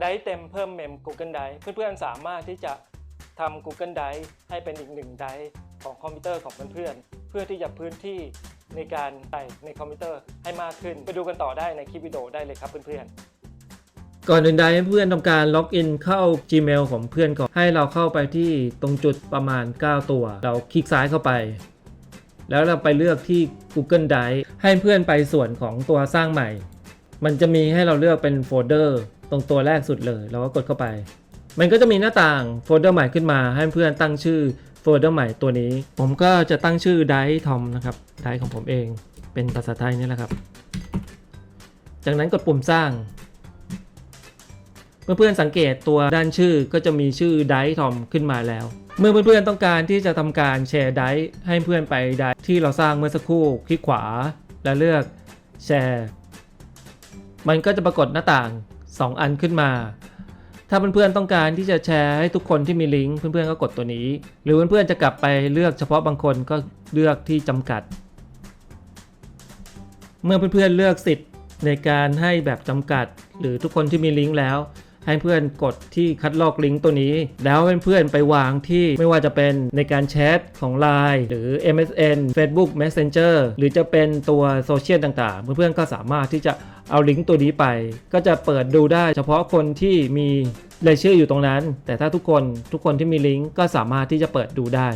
Drive เต็มเพิ่มเมม Google Drive เพื่อนๆสามารถที่จะทำ Google Drive ให้เป็นอีกหนึ่ง Drive ของคอมพิวเตอร์ของเพื่อนๆ เพื่อที่จะพื้นที่ในการใส่ในคอมพิวเตอร์ให้มากขึ้น ไปดูกันต่อได้ในคลิปวิดีโอได้เลยครับเพื่อนๆ ก่อนอื่นใดให้เพื่อนทำการล็อกอินเข้า Gmail ของเพื่อนก่อน ให้เราเข้าไปที่ตรงจุดประมาณ 9 ตัว เราคลิกซ้ายเข้าไป แล้วเราไปเลือกที่ Google Drive ให้เพื่อนไปส่วนของตัวสร้างใหม่ มันจะมีให้เราเลือกเป็นโฟลเดอร์ ตรงตัวแรกสุดเลยเราก็กดเข้าไป มันก็จะมีหน้าต่างโฟลเดอร์ใหม่ขึ้นมาให้เพื่อนตั้งชื่อโฟลเดอร์ใหม่ตัวนี้ ผมก็จะตั้งชื่อ Drive Tom นะครับ Drive ของผมเองเป็นภาษาไทยนี่แหละครับ จากนั้นกดปุ่มสร้างเมื่อเพื่อนสังเกตตัวด้านชื่อก็จะมีชื่อไดทอมขึ้นมาแล้ว เมื่อเพื่อนๆต้องการที่จะทำการแชร์ไดให้เพื่อนไปไดที่เราสร้างเมื่อสักครู่คลิกขวา และเลือกแชร์ มันก็จะปรากฏหน้าต่าง 2 อันขึ้นมา ถ้าเพื่อนๆต้องการที่จะแชร์ให้ทุกคนที่มีลิงก์เพื่อนๆก็กดตัวนี้ หรือเพื่อนๆจะกลับไปเลือกเฉพาะบางคนก็เลือกที่จำกัด เมื่อเพื่อนๆเลือกสิทธิ์ในการให้แบบจำกัด หรือทุกคนที่มีลิงก์แล้ว ให้เพื่อนกดที่คัดลอกลิงก์ตัวนี้ แล้วให้เพื่อนไปวางที่ไม่ว่าจะเป็นในการแชทของ Line หรือ MSN Facebook Messenger หรือจะเป็นตัวโซเชียลต่างๆ เพื่อนๆก็สามารถที่จะเอาลิงก์ตัวนี้ไป ก็จะเปิดดูได้เฉพาะคนที่มีรายชื่ออยู่ตรงนั้น แต่ถ้าทุกคนทุกคนที่มีลิงก์ก็สามารถที่จะเปิดดูได้